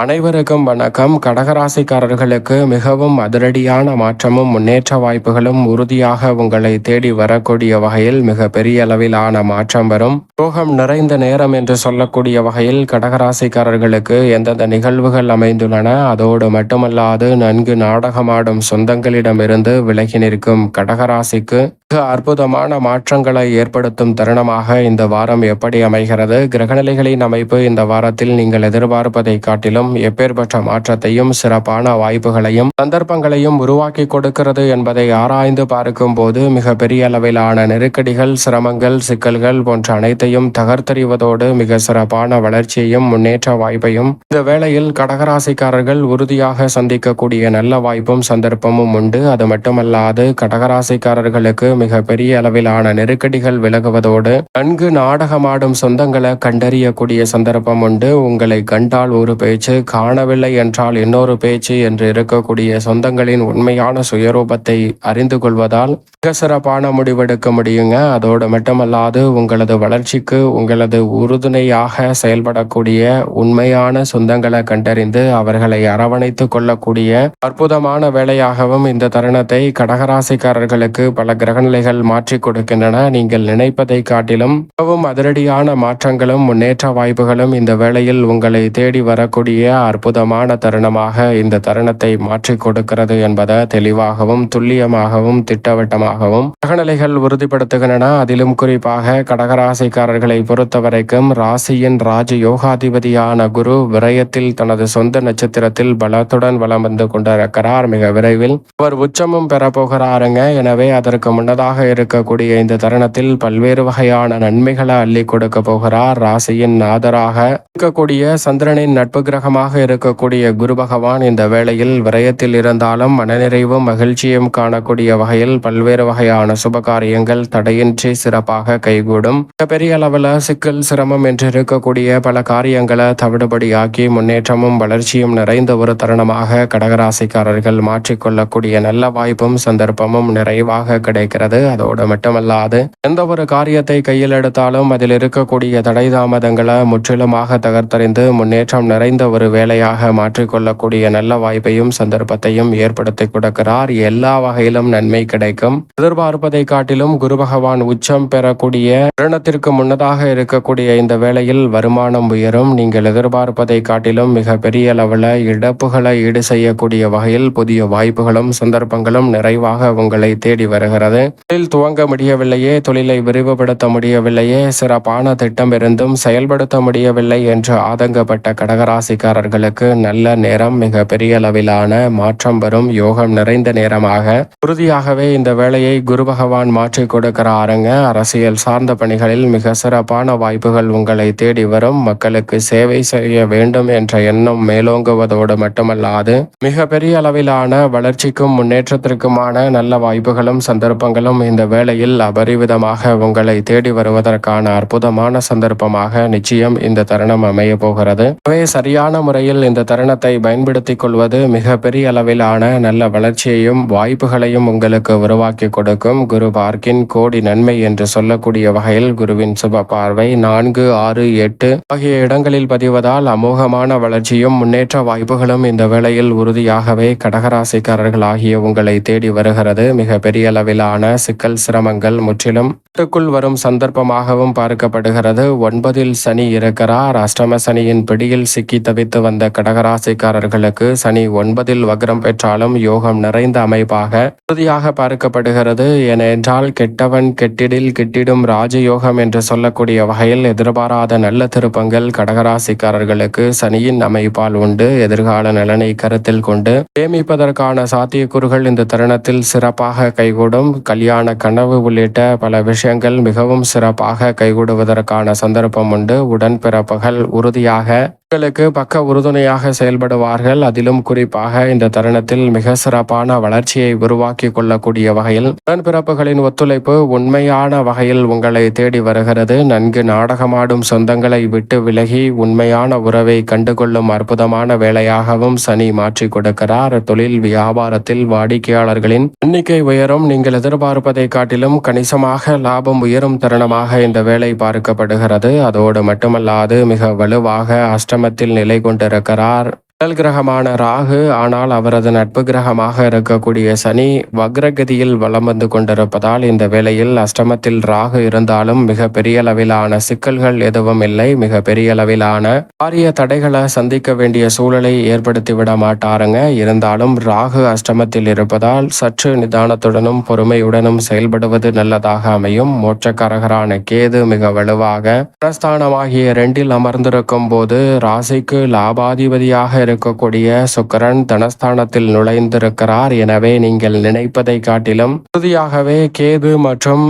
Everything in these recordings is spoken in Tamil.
அனைவருக்கும் வணக்கம். கடகராசிக்காரர்களுக்கு மிகவும் அதிரடியான மாற்றமும் முன்னேற்ற வாய்ப்புகளும் உறுதியாக உங்களை தேடி வரக்கூடிய வகையில் மிக பெரிய அளவிலான மாற்றம் வரும். யோகம் நிறைந்த நேரம் என்று சொல்லக்கூடிய வகையில் கடகராசிக்காரர்களுக்கு எந்தெந்த நிகழ்வுகள் அமைந்துள்ளன அதோடு மட்டுமல்லாது நன்கு நாடகமாடும் சொந்தங்களிடமிருந்து விலகி நிற்கும் கடகராசிக்கு மிக அற்புதமான மாற்றங்களை ஏற்படுத்தும் தருணமாக இந்த வாரம் எப்படி அமைகிறது? கிரகநிலைகளின் அமைப்பு இந்த வாரத்தில் நீங்கள் எதிர்பார்ப்பதை காட்டிலும் எப்பேற்பட்ட மாற்றத்தையும் சிறப்பான வாய்ப்புகளையும் சந்தர்ப்பங்களையும் உருவாக்கி கொடுக்கிறது என்பதை ஆராய்ந்து பார்க்கும் போது மிக பெரிய அளவிலான நெருக்கடிகள் சிரமங்கள் சிக்கல்கள் போன்ற அனைத்தையும் தகர்த்தறிவதோடு மிக சிறப்பான வளர்ச்சியையும் முன்னேற்ற வாய்ப்பையும் இந்த வேளையில் கடகராசிக்காரர்கள் உறுதியாக சந்திக்கக்கூடிய நல்ல வாய்ப்பும் சந்தர்ப்பமும் உண்டு. அது மட்டுமல்லாது கடகராசிக்காரர்களுக்கு மிக பெரிய அளவிலான நெருக்கடிகள் விலகுவதோடு நன்கு நாடகமாடும் சொந்தங்களை கண்டறியக்கூடிய சந்தர்ப்பம் உண்டு. உங்களை கண்டால் ஒரு பேச்சு காணவில்லை என்றால் இன்னொரு பேச்சு என்று இருக்கக்கூடிய சொந்தங்களின் உண்மையான சுயரூபத்தை அறிந்து கொள்வதால் மிக சிறப்பான முடிவெடுக்க முடியுங்க. அதோடு மட்டுமல்லாது உங்களது வளர்ச்சிக்கு உங்களது உறுதுணையாக செயல்படக்கூடிய உண்மையான சொந்தங்களை கண்டறிந்து அவர்களை அரவணைத்து கொள்ளக்கூடிய அற்புதமான வேலையாகவும் இந்த தருணத்தை கடகராசிக்காரர்களுக்கு பல கிரகநிலைகள் மாற்றிக் கொடுக்கின்றன. நீங்கள் நினைப்பதை காட்டிலும் மிகவும் அதிரடியான மாற்றங்களும் முன்னேற்ற வாய்ப்புகளும் இந்த வேளையில் உங்களை தேடி வரக்கூடிய அற்புதமான தருணமாக இந்த தருணத்தை மாற்றிக் கொடுக்கிறது என்பதை தெளிவாகவும் துல்லியமாகவும் திட்டவட்டமாகவும் கிரகநிலைகள் உறுதிப்படுத்துகின்றன. அதிலும் குறிப்பாக கடகராசிக்காரர்களை பொறுத்தவரைக்கும் ராசியின் ராஜ யோகாதிபதியான குரு விரயத்தில் தனது சொந்த நட்சத்திரத்தில் பலத்துடன் வலம் வந்து கொண்டிருக்கிறார். மிக விரைவில் அவர் உச்சமும் பெறப்போகிறாருங்க. எனவே அதற்கு முன்னதாக இருக்கக்கூடிய இந்த தருணத்தில் பல்வேறு வகையான நன்மைகளை அள்ளி கொடுக்க போகிறார். ராசியின் நாதராக இருக்கக்கூடிய சந்திரனின் நட்பு கிரகமாக இருக்கக்கூடிய குரு பகவான் இந்த வேளையில் விரயத்தில் இருந்தாலும் மனநிறைவும் மகிழ்ச்சியும் காணக்கூடிய வகையில் பல்வேறு வகையான சுப காரியங்கள் தடையின்றி சிறப்பாக கைகூடும். பெரிய அளவில் சிக்கல் சிரமம் என்று இருக்கக்கூடிய பல காரியங்களை தவிடுபடியாக்கி முன்னேற்றமும் வளர்ச்சியும் நிறைந்த ஒரு தருணமாக கடகராசிக்காரர்கள் மாற்றிக்கொள்ளக்கூடிய நல்ல வாய்ப்பும் சந்தர்ப்பமும் நிறைவாக கிடைக்கிறது. அதோடு மட்டுமல்லாது எந்த ஒரு காரியத்தை கையில் எடுத்தாலும் அதில் இருக்கக்கூடிய தடை தாமதங்களை முற்றிலுமாக தகர்த்தறிந்து முன்னேற்றம் நிறைந்த ஒரு வேலையாக மாற்றிக்கொள்ளக்கூடிய நல்ல வாய்ப்பையும் சந்தர்ப்பத்தையும் ஏற்படுத்தி கொடுக்கிறார். எல்லா வகையிலும் நன்மை கிடைக்கும். எதிர்பார்ப்பதை காட்டிலும் குரு பகவான் உச்சம் பெறக்கூடிய தருணத்திற்கு முன்னதாக இருக்கக்கூடிய இந்த வேளையில் வருமானம் உயரும். நீங்கள் எதிர்பார்ப்பதை காட்டிலும் மிக பெரிய அளவில் இழப்புகளை ஈடு செய்யக்கூடிய வகையில் புதிய வாய்ப்புகளும் சந்தர்ப்பங்களும் நிறைவாக உங்களை தேடி வருகிறது. தொழில் துவங்க முடியவில்லையே தொழிலை விரிவுபடுத்த முடியவில்லையே சிறப்பான திட்டம் இருந்தும் செயல்படுத்த முடியவில்லை என்று ஆதங்கப்பட்ட கடகராசிக்கு கடகராசிக்காரர்களுக்கு நல்ல நேரம் மிக பெரிய அளவிலான மாற்றம் வரும் யோகம் நிறைந்த நேரமாக. உறுதியாகவே இந்த வேலையை குரு பகவான் மாற்றி கொடுக்கிறாருங்க. அரசியல் சார்ந்த பணிகளில் மிக சிறப்பான வாய்ப்புகள் உங்களை தேடி வரும். மக்களுக்கு சேவை செய்ய வேண்டும் என்ற எண்ணம் மேலோங்குவதோடு மட்டுமல்லாது மிக பெரிய அளவிலான வளர்ச்சிக்கும் முன்னேற்றத்திற்குமான நல்ல வாய்ப்புகளும் சந்தர்ப்பங்களும் இந்த வேளையில் அபரிவிதமாக உங்களை தேடி வருவதற்கான அற்புதமான சந்தர்ப்பமாக நிச்சயம் இந்த தருணம் அமைய போகிறது. எனவே சரியான முறையில் இந்த தருணத்தை பயன்படுத்திக் கொள்வது மிக பெரிய அளவிலான நல்ல வளர்ச்சியையும் வாய்ப்புகளையும் உங்களுக்கு உருவாக்கி கொடுக்கும். குரு பார்க்கின் கோடி நன்மை என்று சொல்லக்கூடிய வகையில் குருவின் சுப பார்வை நான்கு ஆறு எட்டு ஆகிய இடங்களில் பதிவதால் அமோகமான வளர்ச்சியும் முன்னேற்ற வாய்ப்புகளும் இந்த வேளையில் உறுதியாகவே கடகராசிக்காரர்கள் ஆகிய உங்களை தேடி வருகிறது. மிக பெரிய அளவிலான சிக்கல் சிரமங்கள் முற்றிலும் வீட்டுக்குள் வரும் சந்தர்ப்பமாகவும் பார்க்கப்படுகிறது. ஒன்பதில் சனி இருக்கிறார். அஷ்டம சனியின் பிடியில் சிக்கி தவித்து வந்த கடகராசிக்காரர்களுக்கு சனி ஒன்பதில் வக்ரம் பெற்றாலும் யோகம் நிறைந்த அமைப்பாக உறுதியாக பார்க்கப்படுகிறது. ஏனென்றால் கெட்டவன் கெட்டிடில் கிட்டிடும் ராஜயோகம் என்று சொல்லக்கூடிய வகையில் எதிர்பாராத நல்ல திருப்பங்கள் கடகராசிக்காரர்களுக்கு சனியின் அமைப்பால் உண்டு. எதிர்கால நலனை கருத்தில் கொண்டு சேமிப்பதற்கான சாத்தியக்கூறுகள் இந்த தருணத்தில் சிறப்பாக கைகூடும். கல்யாண கனவு உள்ளிட்ட பல விஷயங்கள் மிகவும் சிறப்பாக கைகூடுவதற்கான சந்தர்ப்பம் உண்டு. உடன்பிறப்புகள் உறுதியாக மக்களுக்கு பக்க உறுதுணையாக செயல்படுவார்கள். அதிலும் குறிப்பாக இந்த தருணத்தில் மிக சிறப்பான வளர்ச்சியை உருவாக்கி கொள்ளக்கூடிய வகையில் உடன்பிறப்புகளின் ஒத்துழைப்பு உண்மையான வகையில் உங்களை தேடி வருகிறது. நன்கு நாடகமாடும் சொந்தங்களை விட்டு விலகி உண்மையான உறவை கண்டுகொள்ளும் அற்புதமான வேலையாகவும் சனி மாற்றி கொடுக்கிறார். தொழில் வியாபாரத்தில் வாடிக்கையாளர்களின் எண்ணிக்கை உயரும். நீங்கள் எதிர்பார்ப்பதை காட்டிலும் கணிசமாக லாபம் உயரும் தருணமாக இந்த வேலை பார்க்கப்படுகிறது. அதோடு மட்டுமல்லாது மிக வலுவாக அஷ்டமத்தில் நிலை கொண்டிருக்கிறார். முதல் கிரகமான ராகு ஆனால் அவரது நட்பு கிரகமாக இருக்கக்கூடிய சனி வக்ரகதியில் வலம் வந்து கொண்டிருப்பதால் இந்த வேளையில் அஷ்டமத்தில் ராகு இருந்தாலும் மிக பெரிய அளவிலான சிக்கல்கள் எதுவும் இல்லை. மிக பெரிய அளவிலான பாரிய தடைகளை சந்திக்க வேண்டிய சூழலை ஏற்படுத்தி விட மாட்டாருங்க. இருந்தாலும் ராகு அஷ்டமத்தில் இருப்பதால் சற்று நிதானத்துடனும் பொறுமையுடனும் செயல்படுவது நல்லதாக அமையும். மோட்சக்காரகரான கேது மிக வலுவாக பிரஸ்தானமாகிய ரெண்டில் அமர்ந்திருக்கும் போது ராசிக்கு லாபாதிபதியாக இருக்கக்கூடிய சுக்கரன் தனஸ்தானத்தில் நுழைந்திருக்கிறார். எனவே நீங்கள் நினைப்பதை காட்டிலும் உறுதியாகவே கேது மற்றும்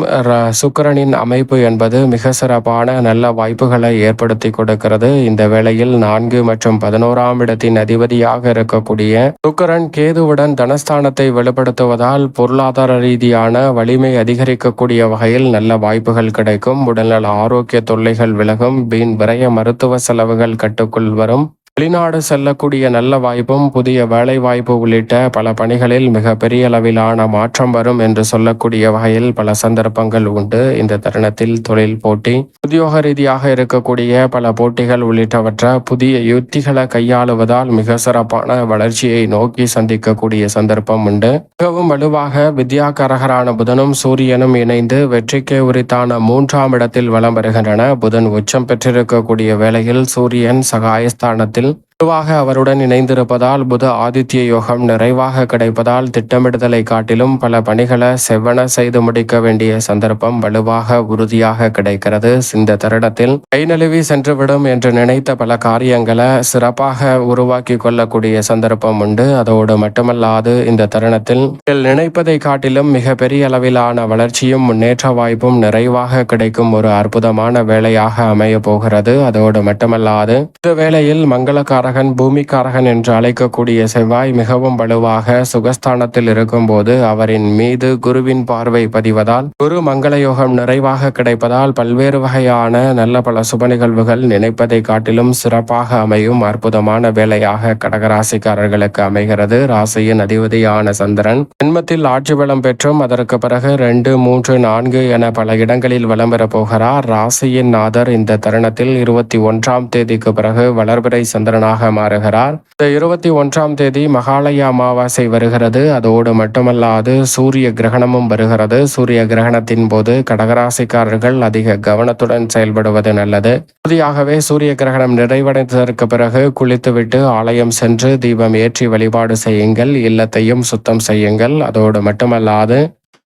சுக்கரனின் அமைப்பு என்பது மிக சிறப்பான நல்ல வாய்ப்புகளை ஏற்படுத்தி கொடுக்கிறது. இந்த வேளையில் நான்கு மற்றும் பதினோராம் இடத்தின் அதிபதியாக இருக்கக்கூடிய சுக்கரன் கேதுவுடன் தனஸ்தானத்தை வெளிப்படுத்துவதால் பொருளாதார ரீதியான வலிமை அதிகரிக்கக்கூடிய வகையில் நல்ல வாய்ப்புகள் கிடைக்கும். உடல்நல ஆரோக்கிய தொல்லைகள் விலகும். வீண் விரய மருத்துவ செலவுகள் கட்டுக்குள் வரும். வெளிநாடு செல்லக்கூடிய நல்ல வாய்ப்பும் புதிய வேலை வாய்ப்பு உள்ளிட்ட பல பணிகளில் மிக பெரிய அளவிலான மாற்றம் வரும் என்று சொல்லக்கூடிய வகையில் பல சந்தர்ப்பங்கள் உண்டு. இந்த தருணத்தில் தொழில் போட்டி உத்தியோக ரீதியாக இருக்கக்கூடிய பல போட்டிகள் உள்ளிட்டவற்றை புதிய யுத்திகளை கையாளுவதால் மிக சிறப்பான வளர்ச்சியை நோக்கி சந்திக்கக்கூடிய சந்தர்ப்பம் உண்டு. மிகவும் வலுவாக வித்யாகரகரான புதனும் சூரியனும் இணைந்து வெற்றிக்கு உரித்தான மூன்றாம் இடத்தில் வலம் வருகின்றன. புதன் உச்சம் பெற்றிருக்கக்கூடிய வேளையில் சூரியன் சகாயஸ்தானத்தில் Алло. பொதுவாக அவருடன் இணைந்திருப்பதால் புத ஆதித்ய யோகம் நிறைவாக கிடைப்பதால் திட்டமிடுதலை காட்டிலும் பல பணிகளை செவ்வன செய்து முடிக்க வேண்டிய சந்தர்ப்பம் வலுவாக உறுதியாக கிடைக்கிறது. இந்த தருணத்தில் கை நழுவி சென்றுவிடும் என்று நினைத்த பல காரியங்களை சிறப்பாக உருவாக்கி கொள்ளக்கூடிய சந்தர்ப்பம் உண்டு. அதோடு மட்டுமல்லாது இந்த தருணத்தில் நினைப்பதை காட்டிலும் மிக பெரிய அளவிலான வளர்ச்சியும் முன்னேற்ற வாய்ப்பும் நிறைவாக கிடைக்கும் ஒரு அற்புதமான வேலையாக அமைய போகிறது. அதோடு மட்டுமல்லாது இந்த வேளையில் மங்களக்கார காரகன் பூமிக்காரகன் என்று அழைக்கக்கூடிய செவ்வாய் மிகவும் வலுவாக சுகஸ்தானத்தில் இருக்கும்போது அவரின் மீது குருவின் பார்வை பதிவதால் குரு மங்களயோகம் நிறைவாக கிடைப்பதால் பல்வேறு வகையான நல்ல பல சுப நிகழ்வுகள் நினைப்பதை காட்டிலும் சிறப்பாக அமையும் அற்புதமான வேலையாக கடகராசிக்காரர்களுக்கு அமைகிறது. ராசியின் அதிபதியான சந்திரன் ஜென்மத்தில் ஆட்சி வளம் பெற்றும் அதற்கு பிறகு ரெண்டு மூன்று நான்கு என பல இடங்களில் வலம் பெற போகிறார். ராசியின் நாதர் இந்த தருணத்தில் இருபத்தி ஒன்றாம் தேதிக்கு பிறகு வளர்பிறை சந்திரனாக கிரகமாக மாறுகிறார். இந்த இருபத்தி ஒன்றாம் தேதி மகாலய அமாவாசை வருகிறது. அதோடு மட்டுமல்லாது சூரிய கிரகணமும் வருகிறது. சூரிய கிரகணத்தின் போது கடகராசிக்காரர்கள் அதிக கவனத்துடன் செயல்படுவது நல்லது. இறுதியாகவே சூரிய கிரகணம் நிறைவடைந்ததற்கு பிறகு குளித்துவிட்டு ஆலயம் சென்று தீபம் ஏற்றி வழிபாடு செய்யுங்கள். இல்லத்தையும் சுத்தம் செய்யுங்கள். அதோடு மட்டுமல்லாது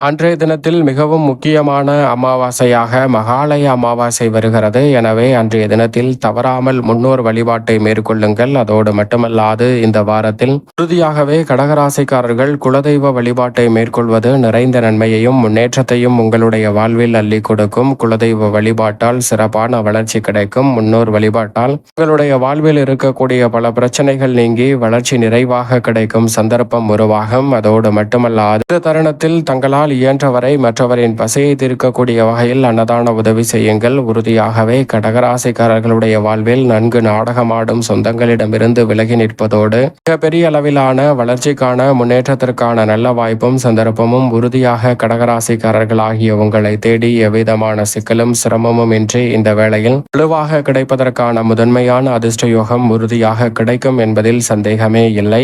அன்றைய தினத்தில் மிகவும் முக்கியமான அமாவாசையாக மகாலய அமாவாசை வருகிறது. எனவே அன்றைய தினத்தில் தவறாமல் முன்னோர் வழிபாட்டை மேற்கொள்ளுங்கள். அதோடு மட்டுமல்லாது இந்த வாரத்தில் உறுதியாகவே கடகராசிக்காரர்கள் குலதெய்வ வழிபாட்டை மேற்கொள்வது நிறைந்த நன்மையையும் முன்னேற்றத்தையும் உங்களுடைய வாழ்வில் அள்ளி கொடுக்கும். குலதெய்வ வழிபாட்டால் சிறப்பான வளர்ச்சி கிடைக்கும். முன்னோர் வழிபாட்டால் உங்களுடைய வாழ்வில் இருக்கக்கூடிய பல பிரச்சனைகள் நீங்கி வளர்ச்சி நிறைவாக கிடைக்கும் சந்தர்ப்பம் உருவாகும். அதோடு மட்டுமல்லாது இந்த தருணத்தில் தங்களால் உங்களால் இயன்றவரை மற்றவரின் பசையை தீர்க்கக்கூடிய வகையில் அன்னதான உதவி செய்யுங்கள். உறுதியாகவே கடகராசிக்காரர்களுடைய வாழ்வில் நன்கு நாடகமாடும் சொந்தங்களிடமிருந்து விலகி நிற்பதோடு மிகப்பெரிய அளவிலான வளர்ச்சிக்கான முன்னேற்றத்திற்கான நல்ல வாய்ப்பும் சந்தர்ப்பமும் உறுதியாக கடகராசிக்காரர்கள் ஆகிய உங்களை தேடி எவ்விதமான சிக்கலும் சிரமமும் இன்றி இந்த வேளையில் வலுவாக கிடைப்பதற்கான முதன்மையான அதிர்ஷ்ட யோகம் உறுதியாக கிடைக்கும் என்பதில் சந்தேகமே இல்லை.